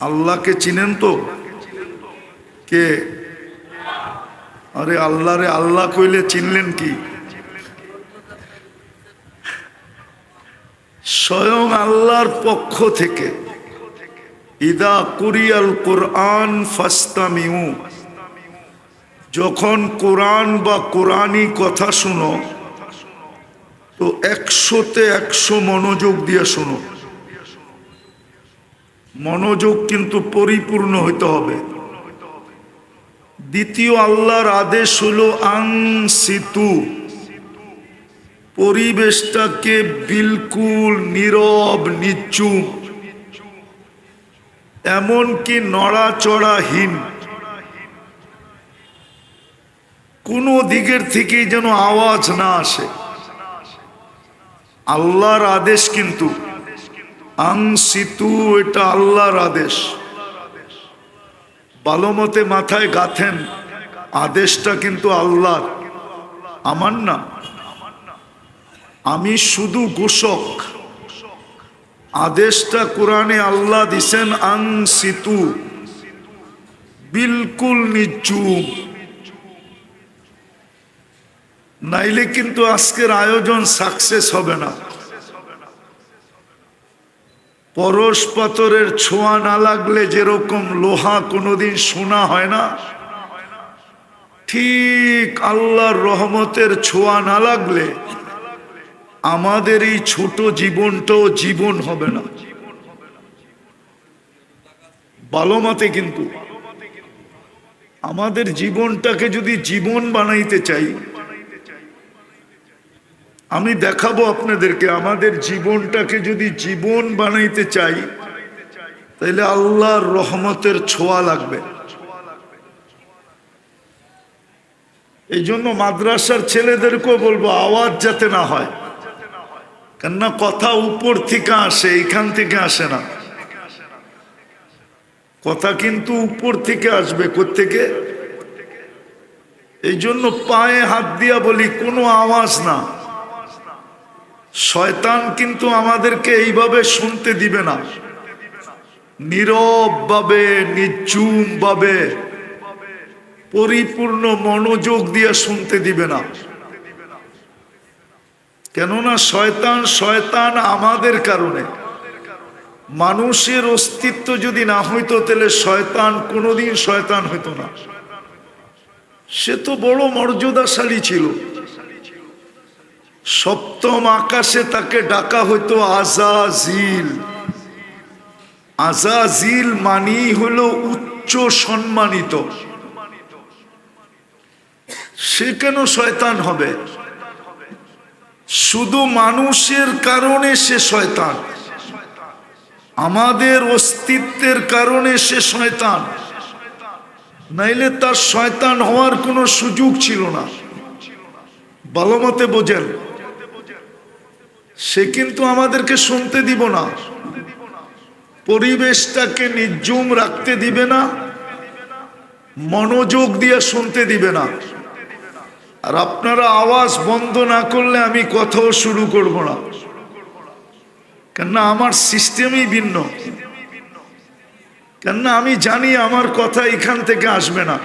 আল্লাহকে চিনেন তো? কে? আরে আল্লাহ রে আল্লাহ কইলে চিনলেন কি? স্বয়ং আল্লাহর পক্ষ থেকে, ইদা কুরিয়াল কোরআন ফাস্তামিউ, যখন কোরআন বা কোরআনই কথা শুনো, তো একশোতে একশো মনোযোগ দিয়ে শোনো। মনোযোগ কিন্তু পরিপূর্ণ হইতে হবে। দ্বিতীয় আল্লাহর আদেশ হলো আং সিতু পরিবেশটাকে বিলকুল নীরব, নিচুম, এমনকি নড়াচড়াহীন। কোনো দিকের থেকেই যেন আওয়াজ না আসে। আল্লাহর আদেশ কিন্তু আং সিতু এটা আল্লাহর আদেশ। ভালো মতে মাথায় গাথেন, আদেশটা কিন্তু আল্লাহর। আমার না। আমি শুধু ঘোষক। আদেশটা কোরআনে আল্লাহ দিছেন আং সিতু বিলকুল নিচুম। নাইলে কিন্তু আজকের আয়োজন সাকসেস হবে না। পরশ পাথরের ছোঁয়া না লাগলে যেরকম লোহা কোনোদিন শোনা হয় না। ঠিক আল্লাহর রহমতের ছোঁয়া না লাগলে আমাদের এই ছোট জীবনটাও জীবন হবে না। ভালো মতে কিন্তু আমাদের জীবনটাকে যদি জীবন বানাইতে চাই আমি দেখাবো আপনাদেরকে, আমাদের জীবনটাকে যদি জীবন বানাইতে চাই তাহলে আল্লাহর রহমতের ছোঁয়া লাগবে। এই জন্য মাদ্রাসার ছেলেদেরকেও বলব, আওয়াজ যাতে না হয়। কেননা কথা উপর থেকে আসে, এইখান থেকে আসে না। কথা কিন্তু উপর থেকে আসবে থেকে এই জন্য পায়ে হাত দিয়া বলি, কোনো আওয়াজ না। শয়তান কিন্তু আমাদেরকে এইভাবে শুনতে দিবে না। নীরব ভাবে নিচুম ভাবে পরিপূর্ণ মনোযোগ দিয়ে শুনতে দিবে না। কেননা শয়তান শয়তান আমাদের কারণে। মানুষের অস্তিত্ব যদি না হইতো, তাহলে শয়তান কোনোদিন শয়তান হইতো না। সে তো বড় মর্যাদাশালী ছিল। সপ্তম আকাশে তাকে ডাকা হইতো আজাজিল। আজাজিল মানি হলো উচ্চ সম্মানিত। সে কেন শয়তান হবে? শুধু মানুষের কারণে সে শয়তান। আমাদের অস্তিত্বের কারণে সে শয়তান। নাইলে তার শয়তান হওয়ার কোনো সুযোগ ছিল না। ভালো মতে বোঝেন। সে কিন্তু আমাদেরকে শুনতে দিব না। পরিবেশটাকে নির্জুম রাখতে দিবে না। মনোযোগ দিয়ে শুনতে দিবে না। আর আপনারা আওয়াজ বন্ধ না করলে আমি কথাও শুরু করব না। কেননা আমার সিস্টেমই ভিন্ন। কেননা আমি জানি আমার কথা এখান থেকে আসবে না।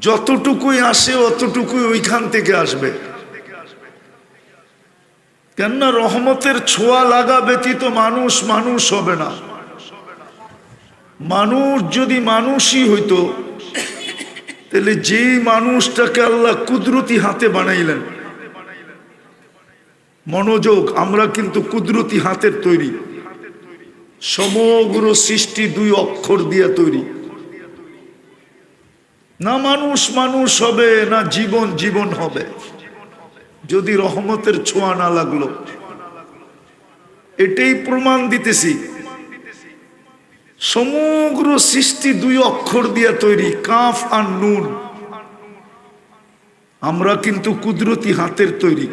যতটুকুই আসে, অতটুকুই ওইখান থেকে আসবে। কেননা রহমতের ছোঁয়া লাগা ব্যতীত মানুষ মানুষ হবে না। মানুষ যদি মানুষই হইতো, তাহলে যেই মানুষটাকে আল্লাহ কুদরতি হাতে বানাইলেন, মনোযোগ, আমরা কিন্তু কুদরতি হাতের তৈরি। সমগ্র সৃষ্টি দুই অক্ষর দিয়ে তৈরি। না মানুষ মানুষ হবে, না জীবন জীবন হবে। যদি রহমতের ছোঁয়া না লাগল। এটাই প্রমাণ দিতেছি। সমগ্র সৃষ্টি দুই অক্ষর দিয়ে তৈরি, কাফ আর নুন। আমরা কিন্তু কুদরতি হাতের তৈরি।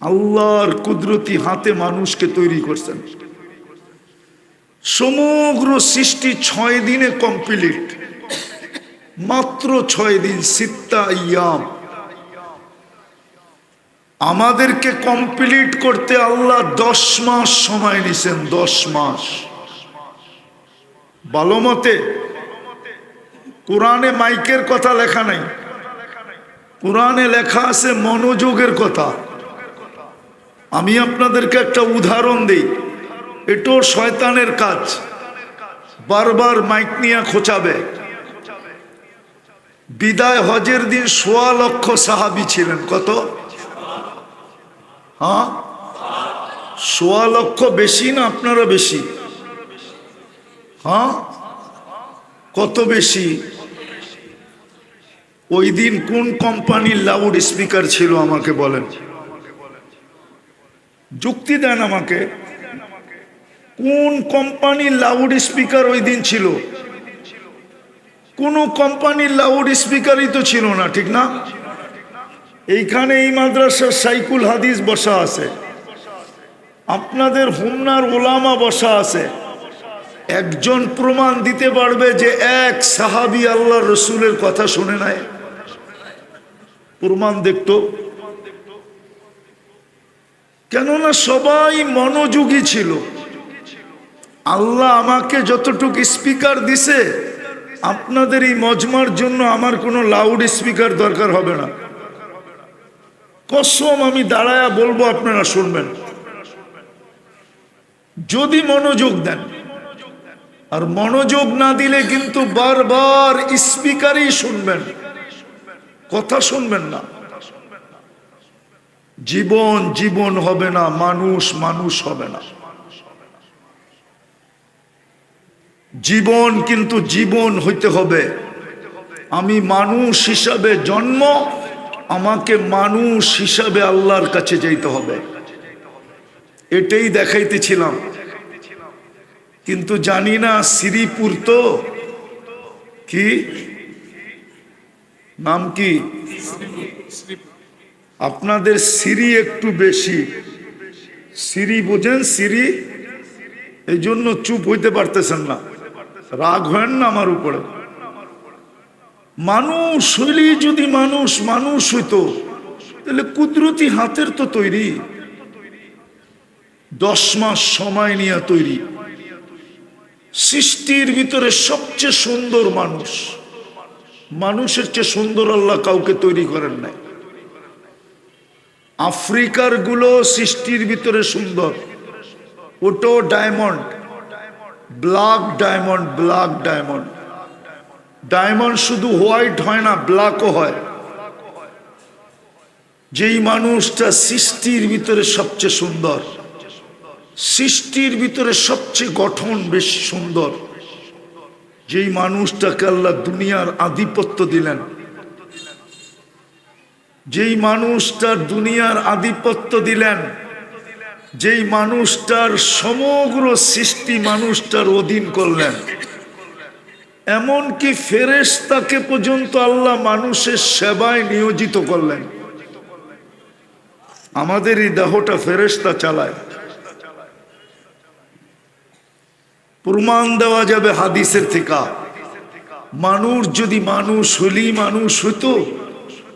আল্লাহর কুদরতি হাতে মানুষকে তৈরি করছেন। সমগ্র সৃষ্টি ছয় দিনে কমপ্লিট। মাত্র ছয় দিন সিত্তা ইয়াম আমাদেরকে কমপ্লিট করতে আল্লাহ দশ মাস সময় নিছেন, দশ মাস। ভালো মতে, কোরআনে মাইকের কথা লেখা নাই। কোরআনে লেখা আছে মনোযোগের কথা। আমি আপনাদেরকে একটা উদাহরণ দিই। এটাও শয়তানের কাজ। বারবার মাইক নিয়ে খোঁচাবে। বিদায় হজের দিন সোয়া লক্ষ সাহাবি ছিলেন। কত? হ্যাঁ? সোয়া লক্ষ বেশি না আপনারা বেশি? হ্যাঁ? কত বেশি? ওই দিন কোন কোম্পানির লাউড স্পিকার ছিল আমাকে বলেন। যুক্তি দেন আমাকে। কোন কোম্পানির লাউড স্পিকার ওই দিন ছিল? কোন কোম্পানির লাউড স্পিকারই তো ছিল না, ঠিক না? এইখানে এই মাদ্রাসার সাইকুল হাদিস বসা আছে। আপনাদের হুমনার ওলামা বসা আছে। একজন প্রমাণ দিতে পারবে যে এক সাহাবি আল্লাহ রসুলের কথা শুনে নাই। প্রমাণ দেখতো। কেননা সবাই মনোযোগী ছিল। আল্লাহ আমাকে যতটুকু স্পিকার দিছে, আপনাদের এই মজমার জন্য আমার কোনো লাউড স্পিকার দরকার হবে না। কসম আমি দাঁড়ায়া বলব, আপনারা শুনবেন। যদি মনোযোগ দেন, আর মনোযোগ না দিলে কিন্তু বারবার স্পিকারই শুনবেন। কথা শুনবেন না। জীবন জীবন হবে না, মানুষ মানুষ হবে না। জীবন কিন্তু জীবন হইতে হবে। আমি মানুষ হিসাবে জন্ম আমাকে মানুষ হিসাবে আল্লাহর কাছে যেতে হবে। এটাই দেখাইতেছিলাম। কিন্তু জানি না শ্রীপুর তো কি? নাম কি? আপনাদের সিঁড়ি একটু বেশি। সিঁড়ি বোঝেন, সিঁড়ি? এই জন্য চুপ হইতে পারতেছেন না। রাগ হয় না আমার উপরে। মানুষ হইলে যদি মানুষ মানুষ হইতো, তাহলে কুদরতি হাতের তো তৈরি। দশ মাস সময় নিয়ে তৈরি। সৃষ্টির ভিতরে সবচেয়ে সুন্দর মানুষ। মানুষের চেয়ে সুন্দর আল্লাহ কাউকে তৈরি করেন নাই। আফ্রিকারগুলো সৃষ্টির ভিতরে সুন্দর। ওটো diamond, black diamond black diamond. Diamond শুধু হোয়াইট হয় না, ব্ল্যাকও হয়। যেই মানুষটা সৃষ্টির ভিতরে সবচেয়ে সুন্দর, সৃষ্টির ভিতরে সবচেয়ে গঠন বেশি সুন্দর, যেই মানুষটাকে আল্লাহ দুনিয়ার আধিপত্য দিলেন। যেই মানুষটার দুনিয়ার আধিপত্য দিলেন, যেই মানুষটার সমগ্র সৃষ্টি মানুষটার অধীন করলেন। এমনকি ফেরেশতাকে পর্যন্ত আল্লাহ মানুষের সেবায় নিয়োজিত করলেন। আমাদের এই দেহটা ফেরেশতা চালায়। প্রমাণ দেওয়া যাবে হাদিসের থেকে। মানুষ যদি মানুষ হলি মানুষ হইতো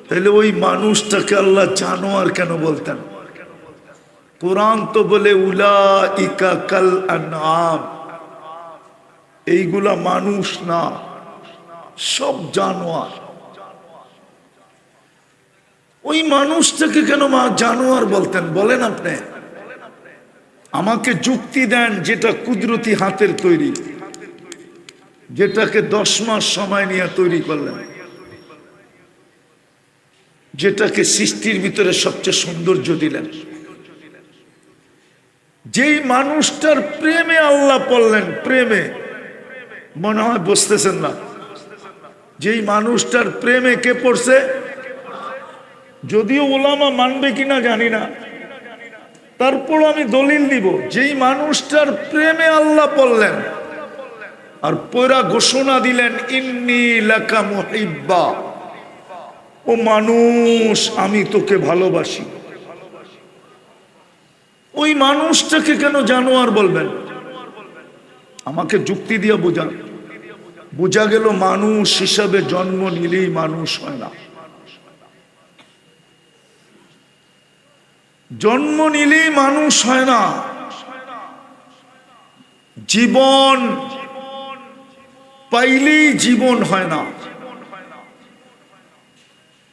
তাহলে ওই মানুষটাকে আল্লাহ জানোয়ার কেন বলতেন? কোরআন তো বলে উলা ইকা কাল আনাম এইগুলা মানুষ না, সব জানোয়ার। ওই মানুষটাকে কেন মা জানোয়ার বলতেন? বলেন আপনি। আমাকে যুক্তি দেন যেটা কুদরতি হাতের তৈরি। যেটাকে দশ মাস সময় নিয়ে তৈরি করলেন। যেটাকে সৃষ্টির ভিতরে সবচেয়ে সৌন্দর্য দিলেন। যেই মানুষটার প্রেমে আল্লাহ পড়লেন, প্রেমে মনে হয় বসতেছেন না। যেই মানুষটার প্রেমে কে পড়ছে? যদিও ওলামা মানবে কিনা জানি না। তারপর আমি দলিল দিব, যেই মানুষটার প্রেমে আল্লাহ পড়লেন আর পয়রা ঘোষণা দিলেন, ইন্নি লেখা মহিব্বা। ও মানুষ, আমি তোকে ভালোবাসি। ওই মানুষটাকে কেন জানোয়ার বলবেন? আমাকে যুক্তি দিয়ে বোঝা। বোঝা গেল মানুষ হিসাবে জন্ম নিলেই মানুষ হয় না। জন্ম নিলেই মানুষ হয় না। জীবন পাইলেই জীবন হয় না।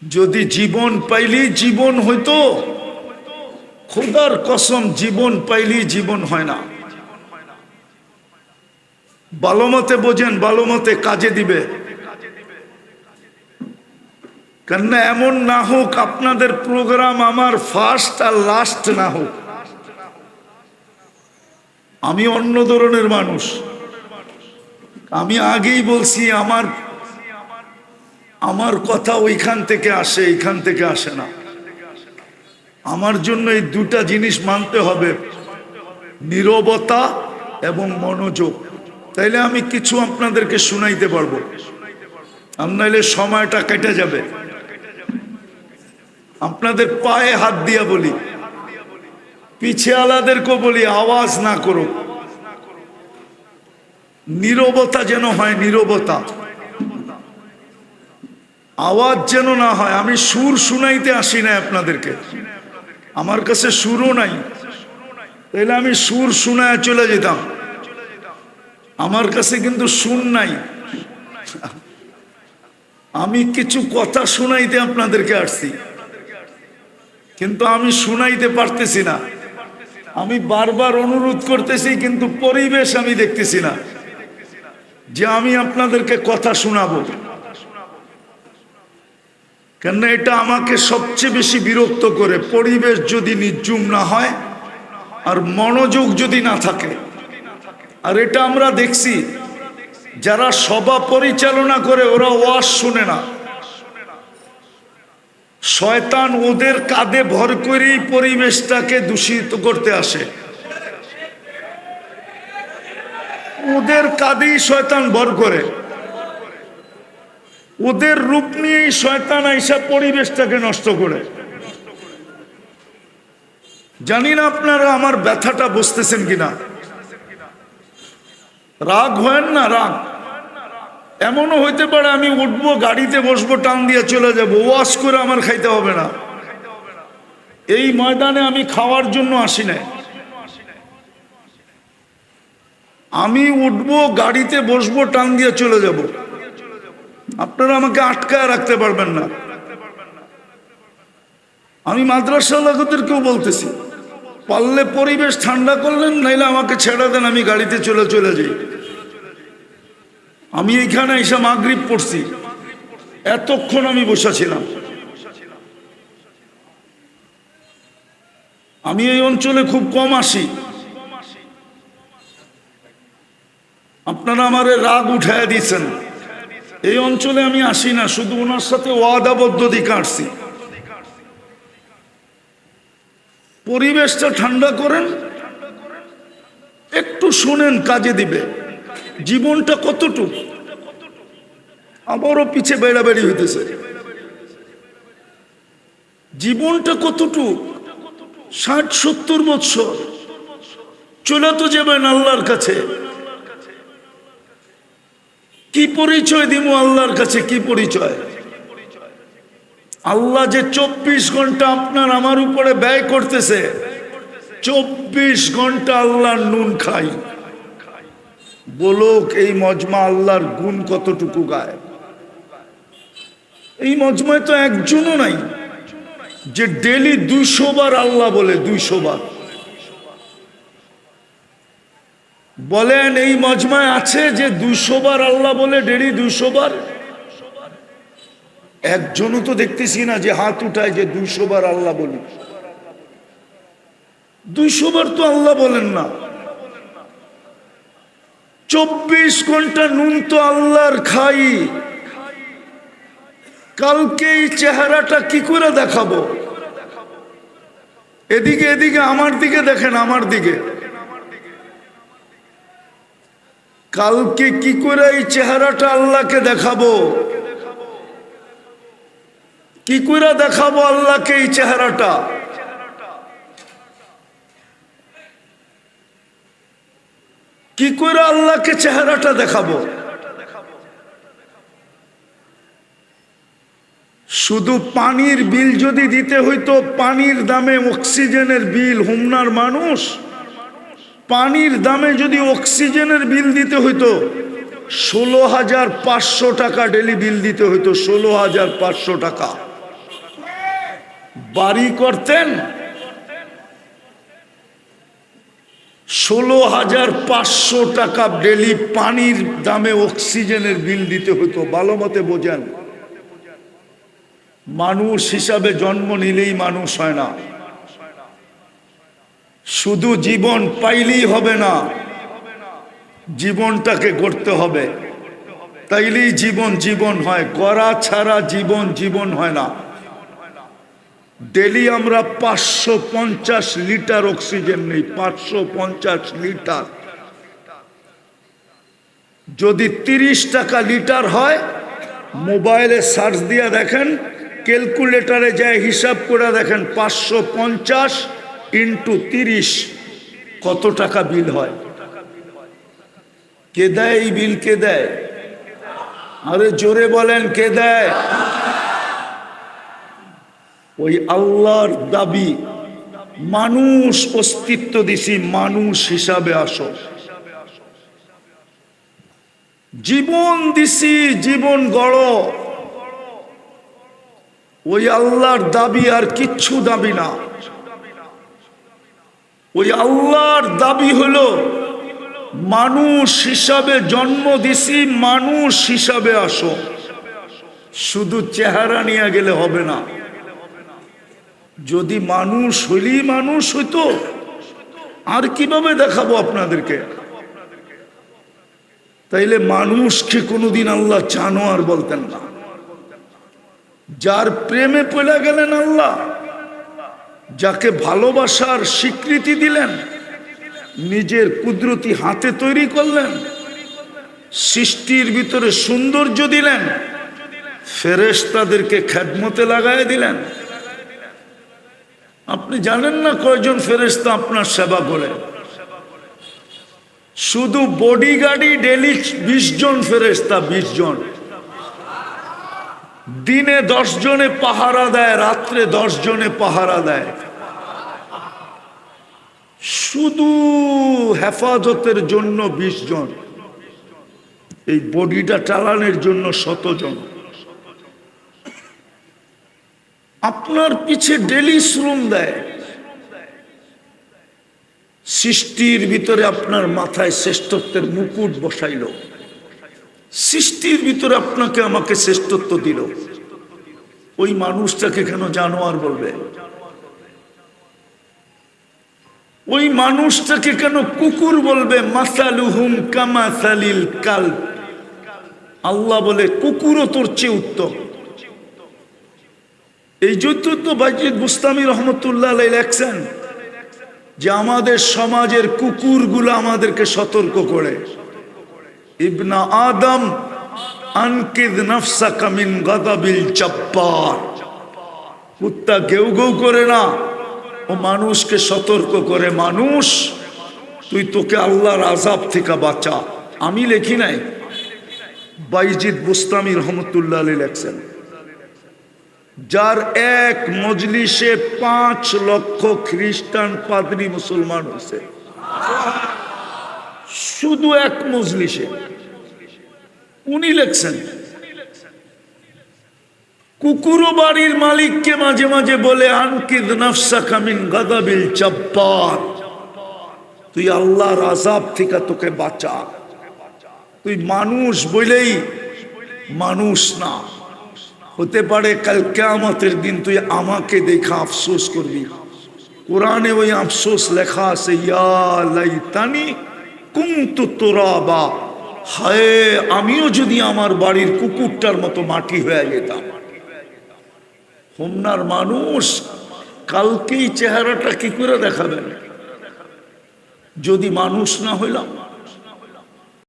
যদি জীবন পাইলেই জীবন হইতো, খোদার কসম জীবন পাইলেই জীবন হয় না। ভালো মতে বোঝেন, ভালো মতে কাজে দিবে। কেননা এমন না হোক আপনাদের প্রোগ্রাম আমার ফার্স্ট আর লাস্ট না হোক। আমি অন্য ধরনের মানুষ। আমি আগেই বলছি, আমার আমার কথা ওইখান থেকে আসে, এইখান থেকে আসে না। আমার জন্য এই দুটা জিনিস মানতে হবে। নীরবতা এবং মনোযোগ। তাইলে আমি কিছু আপনাদেরকে শুনাইতে পারব। আর নাইলে সময়টা কেটে যাবে। আপনাদের পায়ে হাত দিয়া বলি। পিছিয়ে আলাদেরকেও বলি, আওয়াজ না করো নীরবতা যেন হয় নীরবতা। আওয়াজ যেন না হয়, আমি সুর শুনাইতে আসি না আপনাদেরকে। আমার কাছে সুরও নাই। তাইলে আমি সুর শুনায় চলে যেতাম। আমার কাছে কিন্তু শুন নাই। আমি কিছু কথা শুনাইতে আপনাদেরকে আসছি। কিন্তু আমি শুনাইতে পারতেছি না। আমি বারবার অনুরোধ করতেছি, কিন্তু পরিবেশ আমি দেখতেছি না যে আমি আপনাদেরকে কথা শোনাবো। কেননা এটা আমাকে সবচেয়ে বেশি বিরক্ত করে। পরিবেশ যদি নির্জুম না হয়, আর মনোযোগ যদি না থাকে আর এটা আমরা দেখছি, যারা সভা পরিচালনা করে ওরা ওয়াজ শুনে না। শয়তান ওদের কাঁধে ভর করেই পরিবেশটাকে দূষিত করতে আসে। ওদের কাঁধেই শয়তান ভর করে। ওদের রূপ নিয়েই শয়তান আইসা পরিবেশটাকে নষ্ট করে। জানি না আপনারা আমার ব্যথাটা বুঝতেছেন কিনা। রাগ হয় না, রাগ। এমনও হইতে পারে আমি উঠবো, গাড়িতে বসবো, টান দিয়ে চলে যাব, ওয়াশ করে আমার খাইতে হবে না। এই ময়দানে আমি খাওয়ার জন্য আসি না আমি উঠবো, গাড়িতে বসবো, টান দিয়ে চলে যাব। আপনারা আমাকে আটকায় রাখতে পারবেন না। আমি মাদ্রাসা লাগতেরকেও বলতেছি, পারলে পরিবেশ ঠান্ডা করলেন, নাইলে আমাকে ছেড়ে দেন, আমি গাড়িতে চলে চলে যাই। আমি এইখানে এসে মাগরিব পড়ছি। এতক্ষণ আমি বসেছিলাম আমি এই অঞ্চলে খুব কম আসি। আপনারা আমার রাগ উঠায় দিয়েছেন। এই অঞ্চলে আমি আসি না, শুধু ওনার সাথে ওয়াদাবদ্ধ দিকে আসছি পরিবেশটা ঠান্ডা করেন, একটু শোনেন কাজে দিবে। জীবনটা কতটুকু? আবারও পিছে বেড়াবেড়ি হইতেছে। জীবনটা কতটুকু? ষাট, সত্তর বৎসর। চলে তো যাবেন আল্লাহর কাছে। কি পরিচয় দিব আল্লাহর কাছে, কি পরিচয়? আল্লাহ যে চব্বিশ ঘণ্টা আপনার আমার উপরে ব্যয় করতেছে, চব্বিশ ঘণ্টা আল্লাহর নুন খাই। বলুক এই মজমা আল্লাহর গুণ কতটুকু গায় এই মজমায় তো একজনও নাই, যে ডেলি দুইশো বার আল্লাহ বলে, দুইশো বার। বলেন, এই মজমায় আছে যে দুইশো বার আল্লাহ বলে, ডেলি দুইশো বার? একজনও তো দেখতেছি না যে হাত উঠায় যে দুইশো বার আল্লাহ বলি। দুইশো বার তো আল্লাহ বলেন না। চব্বিশ ঘণ্টা নুন তো আল্লাহর খাই। কালকে এই চেহারাটা কি করে দেখাবো? এদিকে এদিকে, আমার দিকে দেখেন, আমার দিকে। কালকে কি করে এই চেহারাটা আল্লাহকে দেখাবো? কি করে দেখাবো আল্লাহকে এই চেহারাটা? কি করে আল্লাহকে চেহারাটা দেখাবো? শুধু পানির বিল যদি দিতে হইতো, পানির দামে অক্সিজেনের বিল, হুমনার মানুষ। পানির দামে যদি অক্সিজেনের বিল দিতে হইতো, ষোলো হাজার পাঁচশো টাকা ডেলি বিল দিতে হতো ষোলো হাজার পাঁচশো টাকা। বাড়ি করতেন ষোলো হাজার পাঁচশো টাকা ডেলি পানির দামে অক্সিজেনের বিল দিতে হতো। ভালো মতে বোঝেন। মানুষ হিসাবে জন্ম নিলেই মানুষ হয় না। শুধু জীবন পাইলেই হবে না, জীবনটাকে গড়তে হবে। তাইলেই জীবন জীবন হয়। করা ছাড়া জীবন জীবন হয় না। ডেলি আমরা পাঁচশো পঞ্চাশ লিটার অক্সিজেন নেই, পাঁচশো পঞ্চাশ লিটার। যদি তিরিশ টাকা লিটার হয়, মোবাইলে সার্চ দিয়ে দেখেন, ক্যালকুলেটারে যায়, হিসাব করে দেখেন, পাঁচশো পঞ্চাশ ইন্টু তিরিশ কত টাকা বিল হয়? কে দেয় এই বিল, কে দেয়? আরে জোরে বলেন, কে দেয়? ওই আল্লাহর দাবি, মানুষ অস্তিত্ব দিছি, মানুষ হিসাবে আসো। জীবন দিছি, জীবন গড়। ওই আল্লাহর দাবি আর কিচ্ছু দাবি না। ওই আল্লাহর দাবি হলো, মানুষ হিসাবে জন্ম দিছি, মানুষ হিসাবে আসো। শুধু চেহারা নিয়ে গেলে হবে না। যদি মানুষ হইলেই মানুষ হইতো, আর কীভাবে দেখাবো আপনাদেরকে? তাইলে মানুষকে কোনোদিন আল্লাহ জানোয়ার বলতেন না। যার প্রেমে পেলে গেলেন আল্লাহ, যাকে ভালোবাসার স্বীকৃতি দিলেন, নিজের কুদরতি হাতে তৈরি করলেন, সৃষ্টির ভিতরে সৌন্দর্য দিলেন ফেরেস তাদেরকে খেদমতে লাগাই দিলেন। আপনি জানেন না কয়জন ফেরেশতা আপনার সেবা করে? শুধু বডিগার্ডই ডেলি বিশ জন ফেরেশতা, বিশ জন। দিনে দশ জনে পাহারা দেয়, রাত্রে দশ জনে পাহারা দেয়। শুধু হেফাজতের জন্য বিশ জন। এই বডিটা চালানোর জন্য শতজন আপনার পিছে ডেলি শ্রম দেয়। সৃষ্টির ভিতরে আপনার মাথায় শ্রেষ্ঠত্বের মুকুট বসাইল। সৃষ্টির ভিতরে আপনাকে আমাকে শ্রেষ্ঠত্ব দিল। ওই মানুষটাকে কেন জানোয়ার বলবে? ওই মানুষটাকে কেন কুকুর বলবে? মাসালুহুম কামাসালিল কাল আল্লাহ বলে, কুকুরও তোর চেয়ে উত্তম। এই জন্য তো বুস্তামি রহমতুল্লাহ লেখছেন যে আমাদের সমাজের কুকুরগুলো আমাদেরকে সতর্ক করে। ইবনা আদম, আনকিদ গেউ গেউ করে না, ও মানুষকে সতর্ক করে, মানুষ, তুই তোকে বাঁচা। আমি লেখি নাই। বাইজিদ বুস্তামি রহমতুল্লাহ লেখছেন। যার এক মজলিসে পাঁচ লক্ষ খ্রিস্টান পাদ্রী মুসলমান হয়েছে। শুধু এক মজলিসে। উনি লেখছেন, কুকুরো বাড়ির মালিককে মাঝে মাঝে বলে, আনকিদ নফসা কামিন গাদাবিল চাপ্পার তুই আল্লাহর আজাব থেকে তোকে বাঁচা। তুই মানুষ বলেই মানুষ না। হতে পারে কাল কেয়ামতের দিন তুই আমাকে দেখা আফসোস করবি। কোরআনে ওই আফসোস লেখা আছে, ইয়া লাইতানি কুমতু তোরাবা। হায়, আমিও যদি আমার বাড়ির কুকুরটার মতো মাটি হয়ে যেতাম। হোমনার মানুষ কালকেই চেহারাটা কি করে দেখাবেন? যদি মানুষ না হইলাম